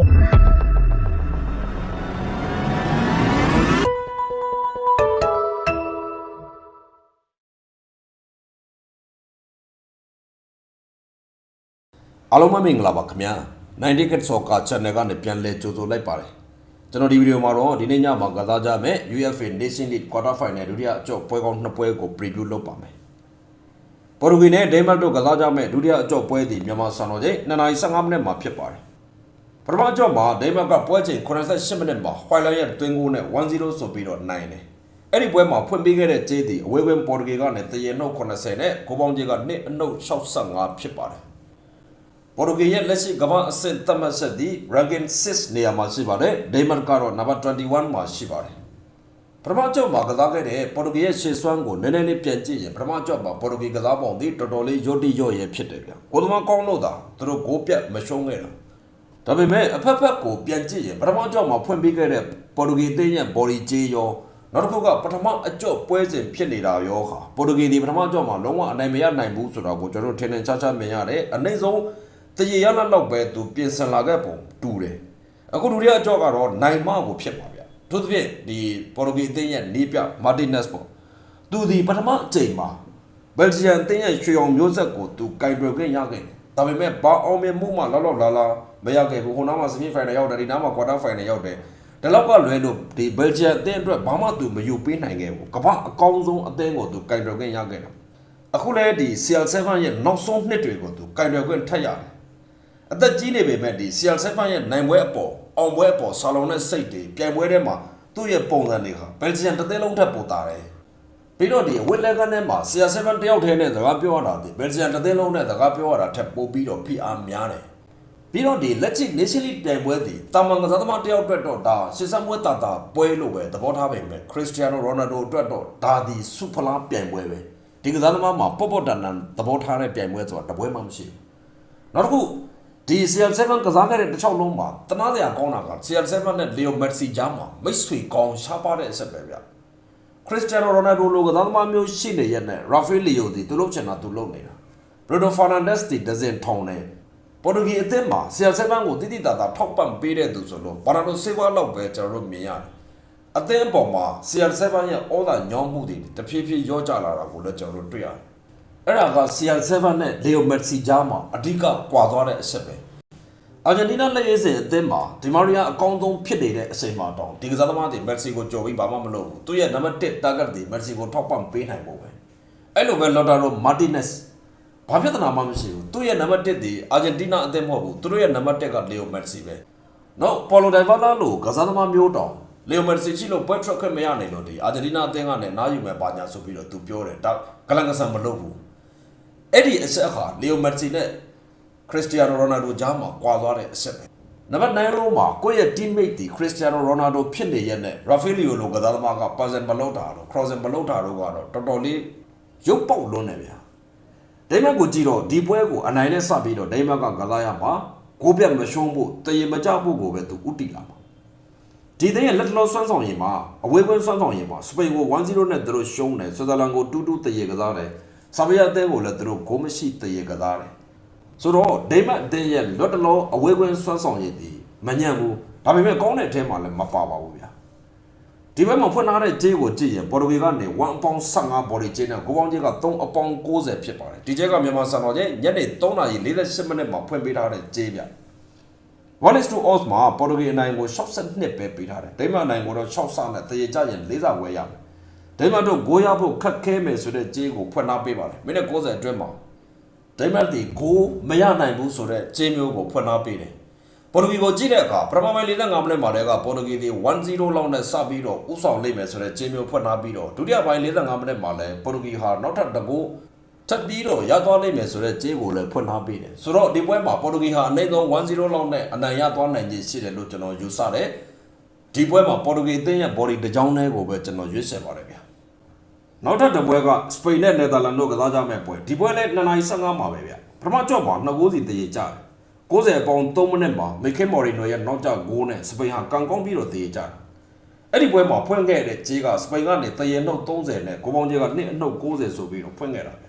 အားလုံးပဲမင်္ဂလာပါခင်ဗျာ90 Cat Soccer Channel ကနေပြန်လည်ကြိုဆိုလိုက်ပါတယ်ကျွန်တော်ဒီဗီဒီယိုမှာတော့ဒီနေ့ညမှာကစားကြမယ့် UEFA Nation League Quarter Final ဒုတိယအကျော့ပွဲကောင်းနှစ်ပွဲကို preview လုပ်ပါမယ်ပေါ်တူဂီနဲ့ဒိန်းမတ်တို့ကစားကြမယ့်ဒုတိယအကျော့ပွဲဒီမြန်မာစံတော်ချိန်2:15မိနစ်မှာဖြစ်ပါတယ် ပထမအကျော့မှာဒိန်းမတ်ကပွဲချိန်88မိနစ်မှာဟွိုင်လန်ရဲ့တွင်းကိုနဲ့1-0ဆိုပြီးတော့နိုင်တယ်အဲ့ဒီပွဲမှာဖွင့်ပေးခဲ့တဲ့ဂျေးဒီအဝေးကွင်းပေါ်တူဂီကနေတရင်နှုတ်80နဲ့ကိုပေါင်းကြီးက2အနှုတ်65ဖြစ်ပါတယ်ပေါ်တူဂီရဲ့လက်ရှိကမ္ဘာအဆင့်သတ်မှတ်ချက်ဒီ ranking 6နေရာမှာရှိပါတယ်ဒိန်းမတ်ကတော့ number 21မှာရှိပါတယ်ပထမကျော့မှာကစားခဲ့တဲ့ပေါ်တူဂီရဲ့ရှေ့စွမ်းကိုနည်းနည်းလေးပြန်ကြည့်ရင်ပထမကျော့မှာပေါ်တူဂီကစားပုံဒီတော်တော်လေးရုတ်တိရော့ရဲဖြစ်တယ်ဗျကိုသမားကောင်းလို့သာသူတို့ဂိုးပြတ်မရှုံးခဲ့တာ ဒါပေမဲ့အဖက်ဖက်ကိုပြန်ကြည့်ရင်ပထမကျော့မှာဖွင့်ပေးခဲ့တဲ့ပေါ်တူဂီအသင်းရဲ့ body ကြေးရောနောက်တစ်ခုကပထမအကျော့ပွဲစဉ်ဖြစ်နေတာရောဟာပေါ်တူဂီဒီပထမကျော့မှာလုံးဝအနိုင်မရနိုင်ဘူးဆိုတော့ကိုကျွန်တော်တို့ထင်ထင်ရှားရှားမြင်ရတယ်အနိုင်ဆုံးတရေရလက်လောက်ပဲသူပြင်ဆင်လာခဲ့ပုံတူတယ်အခုဒုတိယအကြော့ကတော့နိုင်မကိုဖြစ်ပါဗျသူသဖြင့်ဒီပေါ်တူဂီအသင်းရဲ့နီးပြမာတင်နက်စ်ပေါ့သူဒီပထမအချိန်မှာဘယ်လ်ဂျီယံအသင်းရဲ့ရွှေအောင်မျိုးဆက်ကိုသူကင်တွယ်ခွင့်ရခဲ့တယ် ဒါပေမဲ့ဘာအောင်မြင်မှုမှလောက်လောက်လာလာမရခဲ့ဘူးဟိုနားမှာစမီဖိုင်နယ်ရောက်တယ်ဒီနားမှာကွာတာဖိုင်နယ်ရောက်တယ်ဒါတော့ကလွဲလို့ဒီဘယ်လ်ဂျီယံအသင်းအတွက်ဘာမှသူမယူပေးနိုင်ခဲ့ဘူးကမ္ဘာအကောင်းဆုံးအသင်းကိုသူကင်တွယ်ခွင့်ရခဲ့တယ်အခုလည်းဒီ CL7 ရဲ့နောက်ဆုံးနှစ်တွေကိုသူကင်တွယ်ခွင့်ထပ်ရတယ်အသက်ကြီးနေပေမဲ့ဒီ CL7 ရဲ့နိုင်ပွဲအပေါ်အောင်ပွဲအပေါ်ဆာလုံနဲ့စိတ်တွေပြိုင်ပွဲထဲမှာသူ့ရဲ့ပုံစံတွေဟာဘယ်လ်ဂျီယံတစ်သိန်းလုံးထက်ပိုတာတယ် ပြီးတော့ဒီဝစ်လက်ကန်ထဲမှာ CL7 တယောက်ထဲနဲ့စကားပြောရတာဒီဘယ်လ်ဂျီယံတစ်သိန်းလုံးနဲ့စကားပြောရတာထက်ပိုပြီးတော့ PR များတယ်ပြီးတော့ဒီလက်ချိ Nation League ပြိုင်ပွဲဒီတာမန်ကစားသမားတယောက်အတွက်တော့ဒါရှစ်ဆမ်းပွဲတာတာပွဲလို့ပဲသဘောထားပေမဲ့ခရစ္စတီယာနိုရိုနယ်ဒိုအတွက်တော့ဒါဒီစူဖလားပြိုင်ပွဲပဲဒီကစားသမားမှာပေါ့ပေါ့တန်တန်သဘောထားတဲ့ပြိုင်ပွဲဆိုတာတပွဲမှမရှိဘူးနောက်တစ်ခုဒီ CR7 ကစားခဲ့တဲ့တစ်ချောက်လုံးမှာတနာစရာကောင်းတာက CR7 နဲ့ Leo Messi ကြားမှာမိတ်ဆွေကောင်းရှားပါတဲ့အဆက်ပဲဗျ ခရစ္စတီယာနိုရိုနယ်ဒိုလိုကစားသမားမျိုးရှိနေရက်နဲ့ Rafael Leo ဒီသူလုပ်ချင်တာသူလုပ်နေတာ Bruno Fernandes ဒီဒဇင်ထောင်းနေပေါ်တူဂီအသင်းမှာ CR7 ကိုတိတိတသာထောက်ပံ့ပေးတဲ့သူဆိုလို့ဘာနာဒိုဆေးဝါလောက်ပဲကျွန်တော်တို့မြင်ရတယ်အသင်းအပေါ်မှာ CR7 ရဲ့ဩဇာညောင်းမှုတွေတဖြည်းဖြည်းရောကြလာတာကိုလည်းကျွန်တော်တို့တွေ့ရတယ်အဲ့ဒါက CR7 နဲ့ Leo Messi ကြားမှာအဓိကကွာသွားတဲ့အချက်ပဲ အာဂျင်တီးနားလက်ရေးစင်အသင်းမှာဒီမာရီယာအကောင်းဆုံးဖြစ်နေတဲ့အချိန်မှာတောင်ဒီကစားသမားတွေမက်ဆီကိုကြော်ပြီးဘာမှမလုပ်ဘူးသူရဲ့နံပါတ်1 target တွေမက်ဆီကိုထောက်ပံ့ပေးနိုင်ဖို့ပဲအဲ့လိုပဲလော်တာရိုမာတင်နက်စ်ဘာပြဿနာမှမရှိဘူးသူရဲ့နံပါတ်1ဒီအာဂျင်တီးနားအသင်းမဟုတ်ဘူးသူတို့ရဲ့နံပါတ်1ကလီယိုမက်ဆီပဲနော်ပေါ်လိုဒိုင်ဗာလာလိုကစားသမားမျိုးတောင်လီယိုမက်ဆီချီလို့ပွဲထွက်ခွင့်မရနိုင်လို့ဒီအာဂျင်တီးနားအသင်းကလည်းနားယူမဲ့ပါညာဆိုပြီးတော့သူပြောတယ်ဒါကလန်ကဆန်မလုပ်ဘူးအဲ့ဒီအချက်အခါလီယိုမက်ဆီနဲ့ ခရစ္စတီယာနိုရိုနယ်ဒိုကြားမှာကွာသွားတဲ့အချက်ပဲနံပါတ်9လုံးမှာကိုယ့်ရဲ့ teammate ဒီခရစ္စတီယာနိုရိုနယ်ဒိုဖြစ်နေရက်နဲ့ရာဖီလီယိုလိုကစားသမားကပါစင်မလုပ်တာတော့ crossing မလုပ်တာတော့ကတော့တော်တော်လေးရုပ်ပေါက်လွန်းနေဗျာဒိမတ်ကိုကြည့်တော့ဒီပွဲကိုအနိုင်နဲ့စပြီးတော့ဒိမတ်ကကစားရမှာကိုပြတ်မရှုံးဖို့တရေမကြဖို့ကိုပဲသူဥတီလာမှာဒီတဲ့ရဲ့လက်တလောဆွမ်းဆောင်ရင်မှာအဝေးကွင်းဆွမ်းဆောင်ရင်မှာစပိန်ကို1-0နဲ့သူတို့ရှုံးတယ်ဆွစ်ဇာလန်ကို2-2တရေကစားတယ်ဆာဗီယာအသင်းကိုလည်းသူတို့ဂိုးမရှိတရေကစားတယ် ဆိုတော့ဒိမတ်အတင်းရဲ့လွတ်တလုံးအဝေးကွင်းဆွမ်းဆောင်ရည်ဒီမညံ့ဘူးဒါပေမဲ့ကောင်းတဲ့အထဲမှာလည်းမပါပါဘူးဗျာဒီဘက်မှာဖွင့်ထားတဲ့ဂျေးကိုကြည့်ရင်ပေါ်တူဂီကနေ1ပေါင်15ဘော်ဒီဂျေးနဲ့ကိုပေါင်းဂျေးက3အပေါင်90ဖြစ်ပါတယ်ဒီဂျေးကမြန်မာစံတော်ချိန်ညနေ3:48မိနစ်မှာဖွင့်ပေးထားတဲ့ဂျေးဗျ1 to odds မှာပေါ်တူဂီအနိုင်ကို62ပဲပေးထားတယ်ဒိမတ်အနိုင်ကိုတော့6ဆနဲ့တရေကြရင်4ဆဝယ်ရမယ်ဒိမတ်တို့ဂိုးရဖို့ခက်ခဲမယ်ဆိုတဲ့ဂျေးကိုဖွင့်ထားပေးပါတယ်မိနစ်90အတွင်းမှာ ဒိမတ်ဒီကိုမရနိုင်ဘူးဆိုတော့ဂျင်းမျိုးကိုဖွင့်ထားပေးတယ်ပေါ်တူဂီကိုကြည့်တဲ့အခါပထမပိုင်း45မိနစ်မှာတည်းကပေါ်တူဂီဒီ1-0လောက်နဲ့စပြီးတော့ဥဆောင်လိမ့်မယ်ဆိုတော့ဂျင်းမျိုးဖွင့်ထားပြီးတော့ဒုတိယပိုင်း45မိနစ်မှာလည်းပေါ်တူဂီဟာနောက်ထပ်တစ်ဂိုးထပ်ပြီးတော့ရသွားလိမ့်မယ်ဆိုတော့ဂျင်းကိုလည်းဖွင့်ထားပေးတယ်ဆိုတော့ဒီပွဲမှာပေါ်တူဂီဟာအနည်းဆုံး1-0လောက်နဲ့အနိုင်ရသွားနိုင်ခြေရှိတယ်လို့ကျွန်တော်ယူဆတယ်ဒီပွဲမှာပေါ်တူဂီအသင်းရဲ့ body တစ်ကြောင်းတည်းကိုပဲကျွန်တော်ရွေးချယ်ပါတယ်ဗျာ နောက်ထပ်တစ်ပွဲကစပိန်နဲ့နယ်သာလန်တို့ကစားကြမဲ့ပွဲဒီပွဲလည်း2:15မှာပဲဗျပထမကြော့မှာ2ဂိုးစီတရေကြတယ်90အပေါင်3မိနစ်မှာမီခဲမော်ရီနိုရဲ့နောက်ကျဂိုးနဲ့စပိန်ဟာကန်ကောင်းပြီးတော့တရေကြတယ်အဲ့ဒီပွဲမှာဖွင့်ခဲ့တဲ့ဂျေးကစပိန်ကနေတရေနှုတ်30နဲ့ကိုပေါင်းဂျေးက2အနှုတ်90ဆိုပြီးတော့ဖွင့်ခဲ့တာပဲ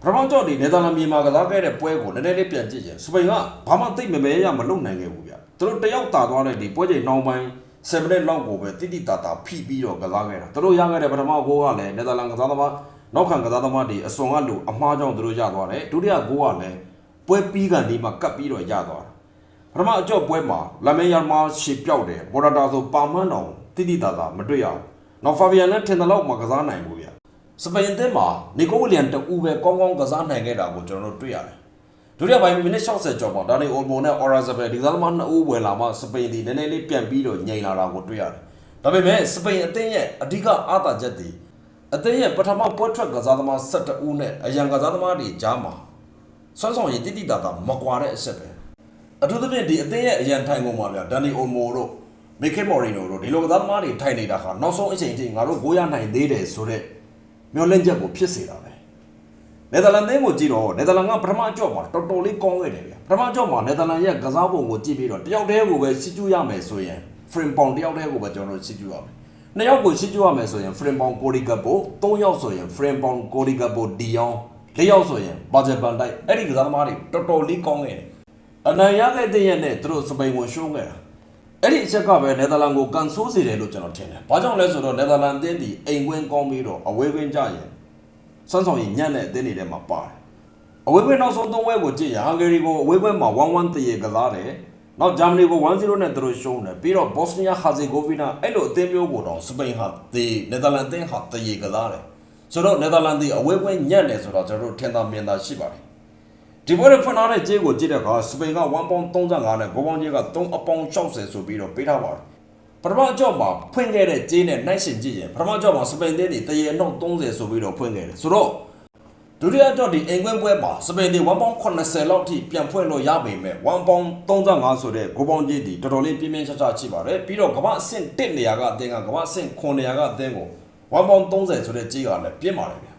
ပထမကြော့ဒီနယ်သာလန်မြေမှာကစားခဲ့တဲ့ပွဲကိုနည်းနည်းလေးပြန်ကြည့်ရင်စပိန်ကဘာမှသိမ့်မမဲရမလုပ်နိုင်ခဲ့ဘူးဗျသူတို့တယောက်တာသွားတဲ့ဒီပွဲချိန်နှောင်းပိုင်း 7မိနစ်လောက်ကိုပဲတိတိတတာဖိပြီးတော့ကစားခဲ့တာသူတို့ရခဲ့တဲ့ပထမဂိုးကလည်းနယ်သာလန်ကစားသမားနောက်ခံကစားသမားတွေအစွန်ကလူအမှားကြောင့်သူတို့ရသွားတယ်ဒုတိယဂိုးကလည်းပွဲပြီးကန်ဒီမှာကတ်ပြီးတော့ရသွားတာပထမအကြော့ပွဲမှာလမန်ယာမာရှေပြောက်တယ်ဘော်ဒါတာဆိုပါမန်အောင်တိတိတတာမတွေ့ရဘူးနောက်ဖာဘီယန်လည်းထင်တယ်လို့မကစားနိုင်ဘူးဗျစပိန်အသင်းမှာနီကိုဝီလျံတူပဲကောင်းကောင်းကစားနိုင်ခဲ့တာကိုကျွန်တော်တို့တွေ့ရတယ် ဒုတိယပိုင်းမိနစ်60ကျော်မှာဒါနေအိုမိုနဲ့အော်ရာဇဘယ်ဒီကစားသမားနှစ်ဦးဝယ်လာမှစပိန်ဒီနည်းနည်းလေးပြန်ပြီးတော့ညင်လာတာကိုတွေ့ရတယ်။ဒါပေမဲ့စပိန်အသင်းရဲ့အဓိကအားသာချက်တွေအသင်းရဲ့ပထမပွဲထွက်ကစားသမား12ဦးနဲ့အရန်ကစားသမားတွေကြားမှာဆွမ်းဆောင်ရည်တိတိတတာမကွာတဲ့အချက်ပဲ။အထူးသဖြင့်ဒီအသင်းရဲ့အရန်ထိုင်ကုန်မှာဗျာဒန်နီအိုမိုတို့မီကေမော်ရီနိုတို့ဒီလိုကစားသမားတွေထိုင်နေတာခါနောက်ဆုံးအချိန်ထိငါတို့ကိုရနိုင်သေးတယ်ဆိုတော့မျောလင့်ချက်ကိုဖြစ်စေတာပဲ။ နယ်သာလန်သင်းကိုကြည့်တော့နယ်သာလန်ကပထမအကြော့မှာတော်တော်လေးကောင်းခဲ့တယ်ဗျပထမအကြော့မှာနယ်သာလန်ရဲ့ကစားပုံကိုကြည့်ပြီးတော့တယောက်တည်းကိုပဲစစ်ကျူးရမယ်ဆိုရင် frame pound တယောက်တည်းကိုပဲကျွန်တော်တို့စစ်ကျူးရမယ်နှစ်ယောက်ကိုစစ်ကျူးရမယ်ဆိုရင် frame pound ကိုရီကပ်ပိုသုံးယောက်ဆိုရင် frame pound ကိုရီကပ်ပိုဒီယောင်လေးယောက်ဆိုရင်ဘာဂျက်ပန်တိုက်အဲ့ဒီကစားသမားတွေတော်တော်လေးကောင်းခဲ့တယ်အနိုင်ရခဲ့တဲ့ရက်နဲ့သူတို့စပိန်ကိုရှုံးခဲ့တာအဲ့ဒီအချက်ကပဲနယ်သာလန်ကိုကန်ဆိုးစေတယ်လို့ကျွန်တော်ထင်တယ်ဘာကြောင့်လဲဆိုတော့နယ်သာလန်အသင်းဒီအိမ်ကွင်းကောင်းပြီးတော့အဝေးကွင်းကြရင် စွမ်းဆောင်ရည်ညံ့တဲ့အသင်းတွေထဲမှာပါတယ်။အဝေးပွဲနောက်ဆုံးသုံးပွဲကိုကြည့်ရဟန်ဂေရီကိုအဝေးပွဲမှာ1-1တရေကစားတယ်။နောက်ဂျာမနီကို1-0နဲ့သူတို့ရှုံးတယ်။ပြီးတော့ဘော့စနီးယားဟာဇေဂိုဗီနာအဲ့လိုအသင်းမျိုးကိုတော့စပိန်ဟာဒီနယ်သာလန်အသင်းဟာတရေကစားတယ်။ဆိုတော့နယ်သာလန်ဒီအဝေးပွဲညံ့တယ်ဆိုတော့ကျွန်တော်တို့ထင်သာမြင်သာရှိပါတယ်။ဒီပွဲတွေဖွင့်ထားတဲ့ကြေးကိုကြည့်တဲ့အခါစပိန်က1ပေါင်35နဲ့ဂိုးပေါင်းကြေးက3အပေါင်60ဆိုပြီးတော့ပေးထားပါတယ်။ ပထမအကြော့မှာဖွင့်ခဲ့တဲ့ဂျင်းနဲ့နှိုက်ရှင်ကြည့်ရင်ပထမအကြော့မှာစပိန်တင်းတွေတရေအနှုတ်30ဆိုပြီးတော့ဖွင့်ခဲ့တယ်ဆိုတော့ဒုတိယအကြော့ဒီအိမ်ကွင်းပွဲမှာစပိန်တွေ1ပေါင်80လောက်ထိပြန်ဖွင့်လို့ရပေမဲ့1ပေါင်35ဆိုတဲ့ဂိုးပေါင်းကြီးဒီတော်တော်လေးပြင်းပြင်းချာချာရှိပါတယ်ပြီးတော့ကမ္ဘာအဆင့်1နေရာကအသင်းကကမ္ဘာအဆင့်9နေရာကအသင်းကို1ပေါင်30ဆိုတဲ့ကြီးကလည်းပြင်းပါတယ်ဗျာ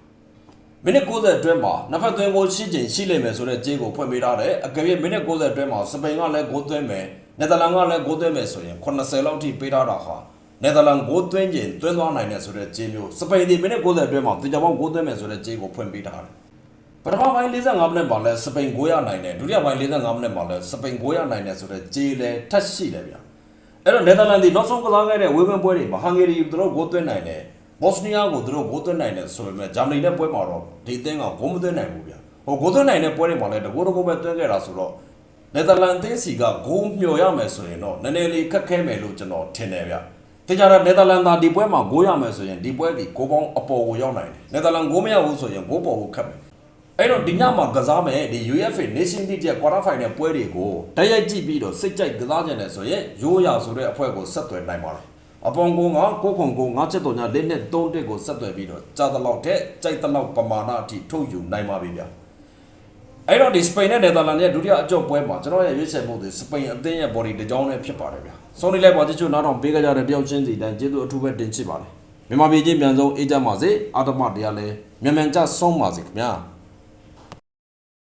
မိနစ်90အတွင်းမှာနှစ်ဖက်သွင်းကိုရှိချင်ရှိလိမ့်မယ်ဆိုတဲ့ကြေးကိုဖွင့်ပေးထားတယ်အကယ်၍မိနစ်90အတွင်းမှာစပိန်ကလည်းဂိုးသွင်းမယ် နယ်သာလန်ကလည်းဂိုးသွင်းမယ်ဆိုရင်80လောက်ထိပေးထားတာဟာနယ်သာလန်ဂိုးသွင်းခြင်းသွင်းသွားနိုင်တယ်ဆိုတဲ့ကြေးမျိုးစပိန်ဒီမိနစ်90အတွင်းမှာတေချာပေါင်းဂိုးသွင်းမယ်ဆိုတဲ့ကြေးကိုဖွင့်ပေးထားတယ်ပထမပိုင်း45မိနစ်မှာလည်းစပိန်ဂိုးရနိုင်တယ်ဒုတိယပိုင်း45မိနစ်မှာလည်းစပိန်ဂိုးရနိုင်တယ်ဆိုတဲ့ကြေးလည်းထပ်ရှိတယ်ဗျာအဲ့တော့နယ်သာလန်ဒီနောက်ဆုံးကစားခဲ့တဲ့ဝေးပွဲပွဲတွေမှာဟန်ဂေရီသူတို့ဂိုးသွင်းနိုင်တယ်ဘော့စနီးယားကိုသူတို့ဂိုးသွင်းနိုင်တယ်ဆိုပေမဲ့ဂျာမနီနဲ့ပွဲမှာတော့ဒီအသင်းကဂိုးမသွင်းနိုင်ဘူးဗျဟိုဂိုးသွင်းနိုင်တဲ့ပွဲတွေမှာလည်းတကိုးတကိုးပဲသွင်းခဲ့တာဆိုတော့ နယ်သာလန်အသင်းစီကဂိုးမျှော်ရမယ်ဆိုရင်တော့နည်းနည်းလေးခက်ခဲမယ်လို့ကျွန်တော်ထင်တယ်ဗျတေချာတော့နယ်သာလန်သာဒီပွဲမှာဂိုးရမယ်ဆိုရင်ဒီပွဲဒီဂိုးပေါင်းအပေါ်ကိုရောက်နိုင်တယ်နယ်သာလန်ဂိုးမရဘူးဆိုရင်ဂိုးပေါ်ကိုခတ်မယ်အဲ့တော့ဒီညမှာကစားမယ်ဒီ UEFA Nation League ရဲ့ quarter final ပွဲတွေကိုတိုက်ရိုက်ကြည့်ပြီးတော့စိတ်ကြိုက်ကစားကြတယ်ဆိုရင်ရိုးရာဆိုတဲ့အဖွဲ့ကိုဆက်သွယ်နိုင်ပါတယ်အပေါင်းကုန်းကကိုခုံကုန်း9ချက်တော်ညလေးနဲ့3တက်ကိုဆက်သွယ်ပြီးတော့ကြာတဲ့လောက်တဲ့ကြိုက်တဲ့လောက်ပမာဏအထိထုတ်ယူနိုင်ပါပြီဗျာ အဲ့တော့ဒီစပိန်နဲ့နယ်သာလန်ရဲ့ဒုတိယအကြော့ပွဲမှာကျွန်တော်ရဲ့ရွေးချယ်မှုတွေစပိန်အသင်းရဲ့ body တစ်ကြောင်းနဲ့ဖြစ်ပါတယ်ဗျာဆောင်းနေလိုက်ပါချစ်ချွတ်နားထောင်ပေးကြတဲ့တယောက်ချင်းစီတိုင်းကျေးဇူးအထူးပဲတင်ချစ်ပါတယ်မြန်မာပြည်ချင်းပြန်ဆုံးအေးကြပါစေအာတမတရားလဲမြန်မြန်ကြဆုံးပါစေခင်ဗျာ